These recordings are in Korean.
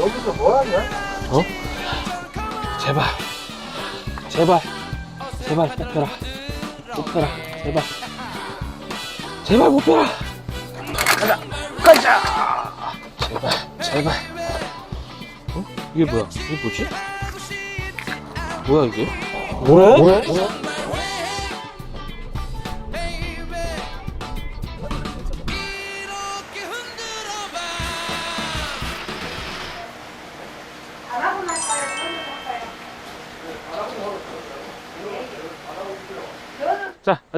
여기서 뭐 하냐? 어? 제발 제발 제발 뽑혀라 뽑혀라 제발 제발 뽑혀라 가자 가자 제발 제발 어? 이게 뭐야 이게 뭐지? 뭐야 이게? 뭐야? 뭐야? 자,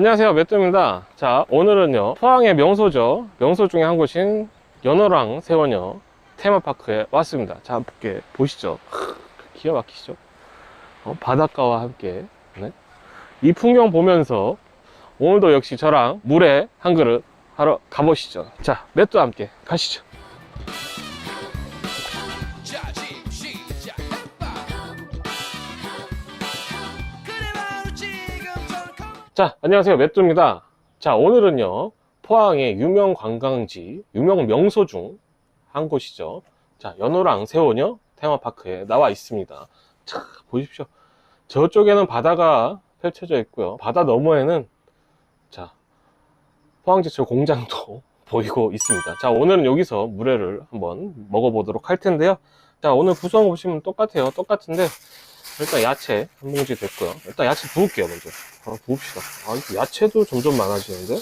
안녕하세요. 맷도입니다. 자, 오늘은요, 포항의 명소죠. 명소 중에 한 곳인 연어랑 세원여 테마파크에 왔습니다. 자, 함께 보시죠. 크, 기가 막히시죠? 어, 바닷가와 함께. 네. 이 풍경 보면서 오늘도 역시 저랑 물에 한 그릇 하러 가보시죠. 자, 맷도와 함께 가시죠. 자, 안녕하세요. 맷도입니다. 자, 오늘은요, 포항의 유명 관광지, 유명 명소 중 한 곳이죠. 자, 연호랑 세원여 테마파크에 나와 있습니다. 자, 보십시오. 저쪽에는 바다가 펼쳐져 있고요. 바다 너머에는, 자, 포항제철 공장도 보이고 있습니다. 자, 오늘은 여기서 물회를 한번 먹어보도록 할 텐데요. 자, 오늘 구성 보시면 똑같아요. 똑같은데, 일단 야채 한 봉지 됐고요. 일단 야채 부을게요, 먼저. 아, 부읍시다. 아, 야채도 점점 많아지는데?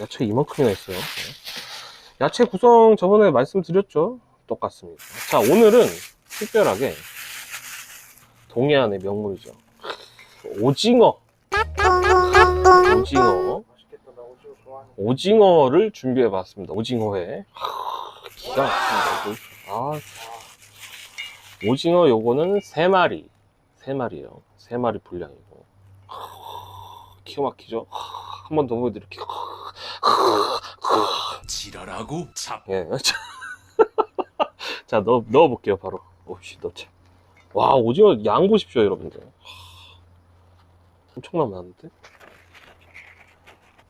야채 이만큼이나 있어요. 네. 야채 구성 저번에 말씀드렸죠? 똑같습니다. 자, 오늘은 특별하게 동해안의 명물이죠. 오징어. 오징어. 오징어를 준비해 봤습니다. 오징어회. 하, 기가 막힙니다. 아, 오징어 요거는 세 마리. 세 마리예요. 세 마리 분량이고. 하, 기가 막히죠? 한 번 더 보여드릴게요. 지랄하고 잡 예. 자, 넣어, 넣어볼게요, 바로. 오씨, 넣자. 와, 오징어 양 보십시오, 여러분들. 하, 엄청나 많은데?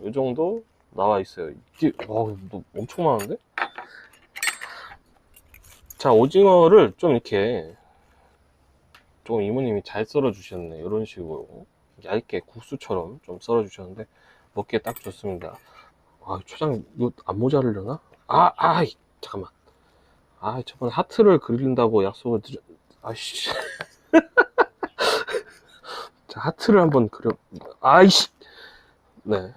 이 정도 나와 있어요. 이게, 와, 뭐 엄청 많은데? 자, 오징어를 좀 이렇게, 좀 이모님이 잘 썰어 주셨네. 이런 식으로. 얇게 국수처럼 좀 썰어 주셨는데, 먹기에 딱 좋습니다. 아, 초장, 이거 안 모자르려나? 아, 아, 잠깐만. 아, 저번에 하트를 그린다고 약속을 드렸, 아이씨. 자, 하트를 한번 그려, 아이씨. 네.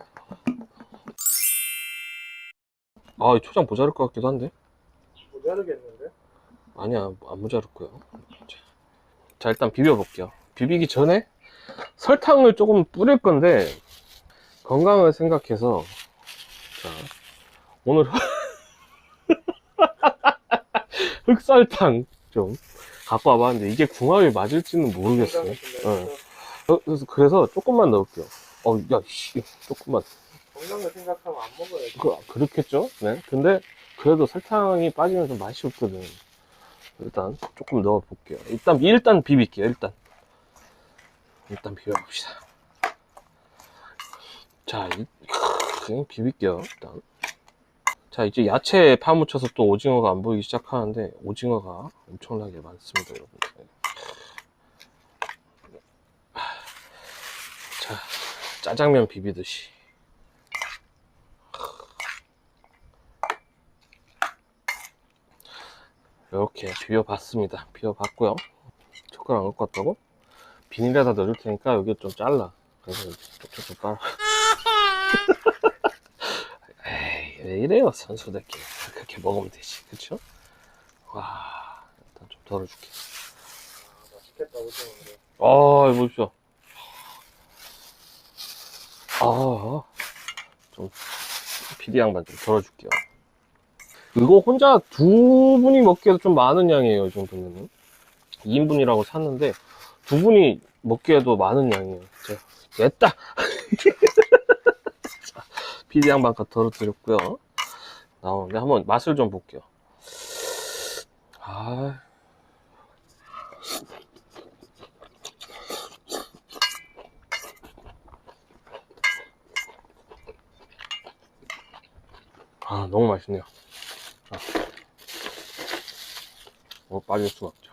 아, 이 초장 모자랄 것 같기도 한데. 모자르겠는데? 아니야, 안 모자랐고요. 자, 자, 일단 비벼 볼게요. 비비기 전에 설탕을 조금 뿌릴 건데, 건강을 생각해서, 자, 오늘 흑설탕 좀 갖고 와봤는데, 이게 궁합이 맞을지는 모르겠어요. 어, 그래서, 그래서 조금만 넣을게요. 어, 야, 씨, 조금만. 건강을 생각하면 안 먹어야지. 그, 그렇겠죠? 네. 근데, 그래도 설탕이 빠지면 좀 맛이 없거든. 일단, 조금 넣어 볼게요. 일단, 일단 비빌게요, 일단. 일단 비벼봅시다. 자, 이, 그냥 비빌게요, 일단. 자, 이제 야채에 파묻혀서 또 오징어가 안 보이기 시작하는데, 오징어가 엄청나게 많습니다, 여러분들. 자, 짜장면 비비듯이. 이렇게 비벼봤습니다. 비벼봤고요. 젓가락 안 갖고 왔다고? 비닐에다 넣어줄 테니까 여기 좀 잘라. 그래서 쪽쪽쪽 빨아. 에이, 왜 이래요, 선수들끼리. 그렇게 먹으면 되지, 그쵸? 와, 일단 좀 덜어줄게. 아, 맛있겠다 오징어인데. 아, 이거 보십시오. 아, 좀, 비디 양반 좀 덜어줄게요. 이거 혼자 두 분이 먹기에도 좀 많은 양이에요, 이 정도면은. 2인분이라고 샀는데, 두 분이 먹기에도 많은 양이에요. 진짜. 됐다! 비디 양반 거 덜어드렸고요. 나오는데, 한번 맛을 좀 볼게요. 아, 아, 너무 맛있네요. 어, 빠질 수가 없죠.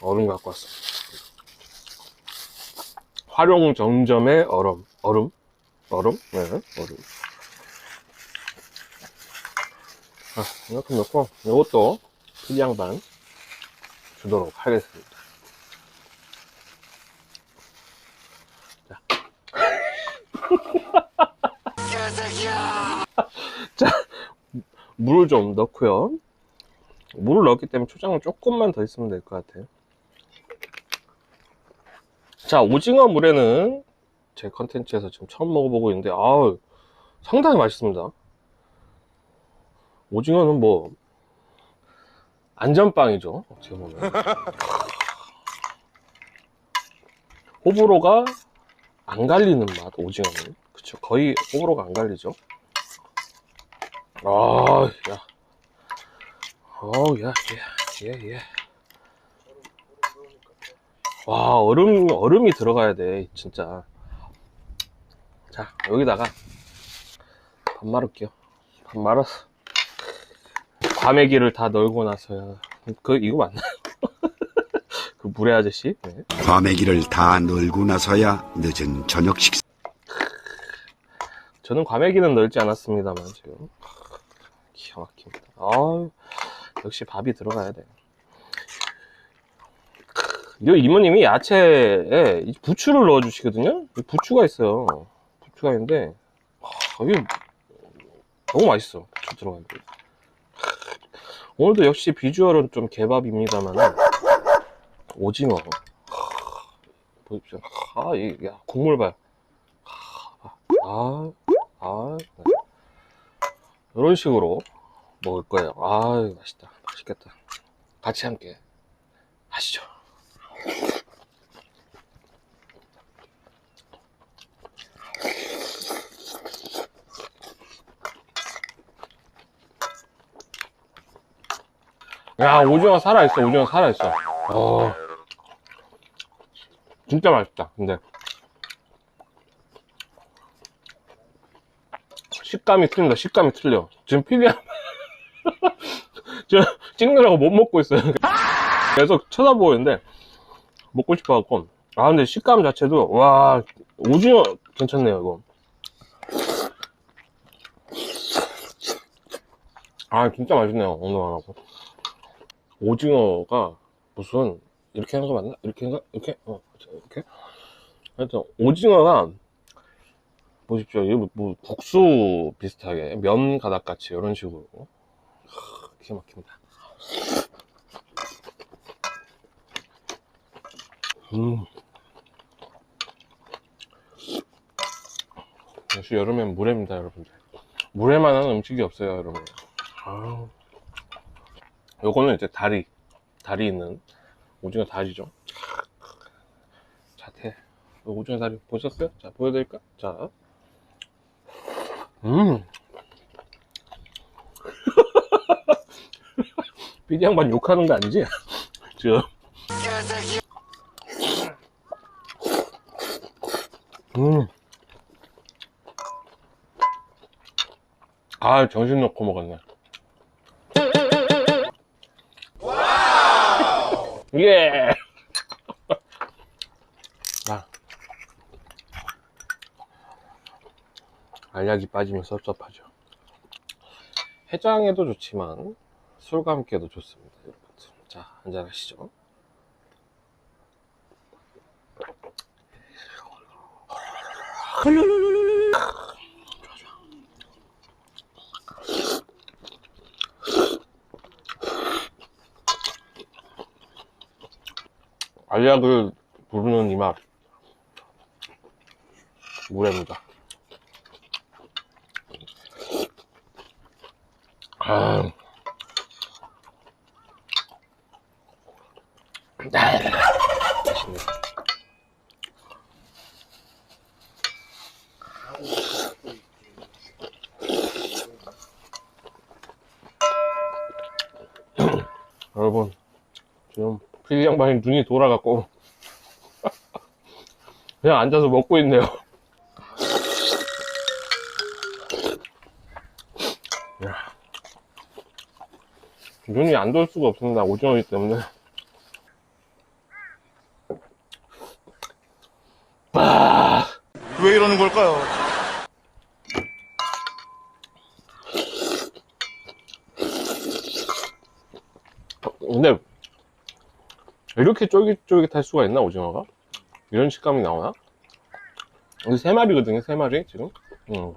얼음 갖고 왔어. 활용 정점의 얼음. 얼음? 얼음? 네, 얼음. 아, 이만큼 넣고, 이것도 필량 반 주도록 하겠습니다. 자. 자, 물을 좀 넣고요. 물을 넣었기 때문에 초장을 조금만 더 있으면 될 것 같아요. 자, 오징어 물에는 제 컨텐츠에서 지금 처음 먹어보고 있는데, 아우, 상당히 맛있습니다. 오징어는 뭐, 안전빵이죠. 어떻게 보면. 호불호가 안 갈리는 맛, 오징어는. 그쵸. 거의 호불호가 안 갈리죠. 아, 야. 어우, 야, 예, 예, 예. 얼음, 얼음 넣으니까 또 와, 얼음, 얼음이 들어가야 돼, 진짜. 자, 여기다가 밥 말을게요. 밥 말아서. 과메기를 다 널고 나서야. 그, 이거 맞나요? 그 물의 아저씨? 네. 과메기를 다 널고 나서야 늦은 저녁 식사. 저는 과메기는 넣지 않았습니다만, 지금. 기가 막힙니다. 아 역시 밥이 들어가야 돼. 이 이모님이 야채에 이 부추를 넣어 주시거든요? 이 부추가 있어요. 부추가 있는데, 아, 이게 너무 맛있어. 부추 들어간 게. 오늘도 역시 비주얼은 좀 개밥입니다만, 오징어. 보십시오. 아, 이, 야, 국물 봐요. 아, 아, 네. 이런 식으로 먹을 거예요. 아, 맛있다. 맛있겠다. 같이 함께 하시죠. 야, 오징어 살아있어, 오징어 살아있어. 어, 진짜 맛있다, 근데. 식감이 틀린다, 식감이 틀려. 지금 피디야. 저 찍느라고 못 먹고 있어요. 계속 쳐다보고 있는데, 먹고 싶어갖고. 아, 근데 식감 자체도, 와, 오징어 괜찮네요, 이거. 아, 진짜 맛있네요, 오늘 안 하고. 오징어가 무슨, 이렇게 하는 거 맞나? 이렇게 하는 거? 이렇게? 어, 이렇게? 하여튼, 오징어가, 보십시오. 이거 뭐, 국수 비슷하게, 면 가닥같이, 이런 식으로. 하, 기가 막힙니다. 음. 역시 여름엔 물회입니다, 여러분들. 물회만한 음식이 없어요, 여러분. 아. 요거는 이제 다리, 다리 있는 오징어 다리죠. 자태. 오징어 다리 보셨어요? 자, 보여드릴까? 자. 음. 삐디 양반 욕하는 거 아니지? 지금. 음. 아, 정신 놓고 먹었네. 예! 아. 알약이 빠지면 섭섭하죠. 해장에도 좋지만 술과 함께도 좋습니다. 여러분. 자, 한잔 하시죠. 알약을 부르는 이 맛. 물회입니다. 아. 맛있네. 여러분, 지금 피디 양반이 눈이 돌아갔고 그냥 앉아서 먹고 있네요. 야. 눈이 안 돌 수가 없습니다. 오징어이기 때문에. 왜 이러는 걸까요? 근데 이렇게 쫄깃쫄깃할 수가 있나 오징어가? 이런 식감이 나오나? 여기 세 마리거든요, 세 마리 지금. 음.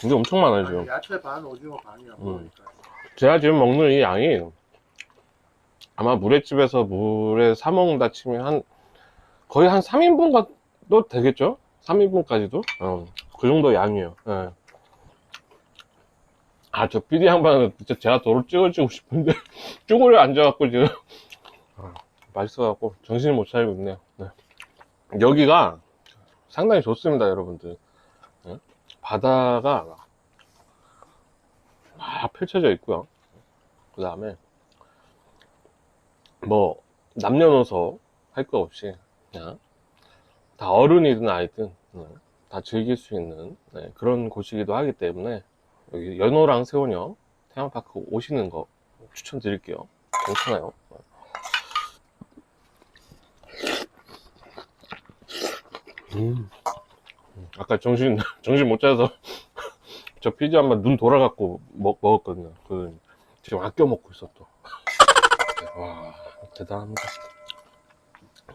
근데 엄청 많아요 지금. 야채 반, 오징어 반이야. 음. 제가 지금 먹는 이 양이 아마 물회집에서 물에 사 먹는다 치면 한 거의 한 3인분도 되겠죠? 3인분까지도? 어, 그 정도 양이에요. 예. 아, 저 PD 양반은 진짜 제가 도로 찍어주고 싶은데 쭈그려 앉아갖고 지금 아, 맛있어갖고 정신을 못 차리고 있네요. 네. 여기가 상당히 좋습니다, 여러분들. 예? 바다가 막 펼쳐져 있고요. 그 다음에 뭐 남녀노소 할 거 없이 그냥 다 어른이든 아이든 네, 다 즐길 수 있는 네, 그런 곳이기도 하기 때문에 여기 연호랑 세원역 테마파크 오시는 거 추천드릴게요. 괜찮아요. 음. 아까 정신 정신 못 차려서 저 피자 한 번 눈 돌아갖고 먹, 먹었거든요. 그 지금 아껴 먹고 있어 또. 와 대단합니다.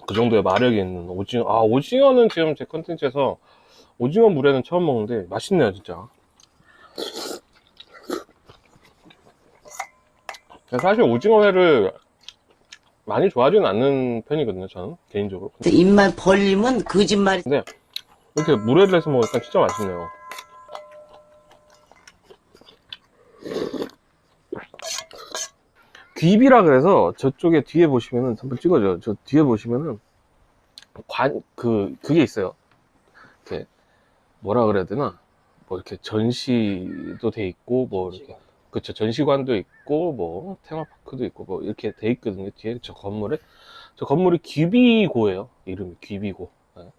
그 정도의 마력이 있는 오징어. 아 오징어는 지금 제 컨텐츠에서 오징어 물회는 처음 먹는데 맛있네요 진짜. 사실 오징어회를 많이 좋아하지는 않는 편이거든요 저는 개인적으로. 입만 벌리면 거짓말이 이렇게 물회를 해서 먹으니까 진짜 맛있네요. 귀비라 그래서 저쪽에 뒤에 보시면은 한번 찍어줘요. 저 뒤에 보시면은 관 그 그게 있어요. 이렇게 뭐라 그래야 되나? 뭐 이렇게 전시도 돼 있고 뭐 이렇게 그쵸 전시관도 있고 뭐 테마파크도 있고 뭐 이렇게 돼 있거든요. 뒤에 저 건물에 저 건물이 귀비고예요. 이름이 귀비고. 네.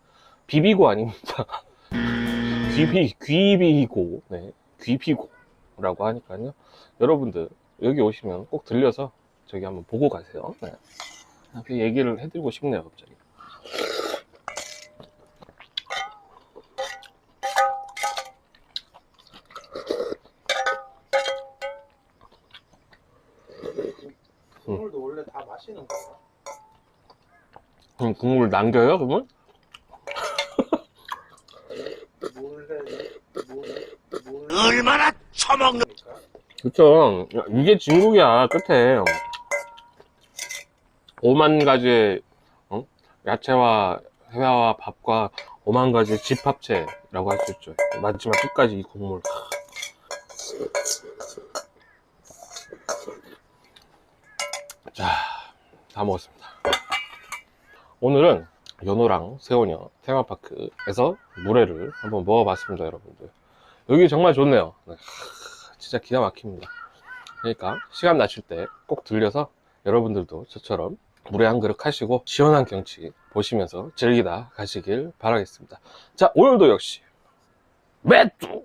비비고 아닙니다. 귀비, 귀비고, 네. 귀비고라고 하니까요. 여러분들, 여기 오시면 꼭 들려서 저기 한번 보고 가세요. 네. 그 얘기를 해드리고 싶네요, 갑자기. 국물도 원래 다 마시는 거야. 그럼 국물 남겨요, 그러면? 몰래, 몰래, 몰래. 얼마나 처먹는 그쵸. 이게 진국이야, 끝에. 오만 가지의, 어? 야채와 회와 밥과 오만 가지의 집합체라고 할 수 있죠. 마지막 끝까지 이 국물. 자, 다 먹었습니다. 오늘은 연호랑 세원역 테마파크에서 물회를 한번 먹어봤습니다, 여러분들. 여기 정말 좋네요. 네. 진짜 기가 막힙니다. 그러니까 시간 나실 때꼭 들려서 여러분들도 저처럼 물에 한 그릇 하시고 시원한 경치 보시면서 즐기다 가시길 바라겠습니다. 자, 오늘도 역시 매뚜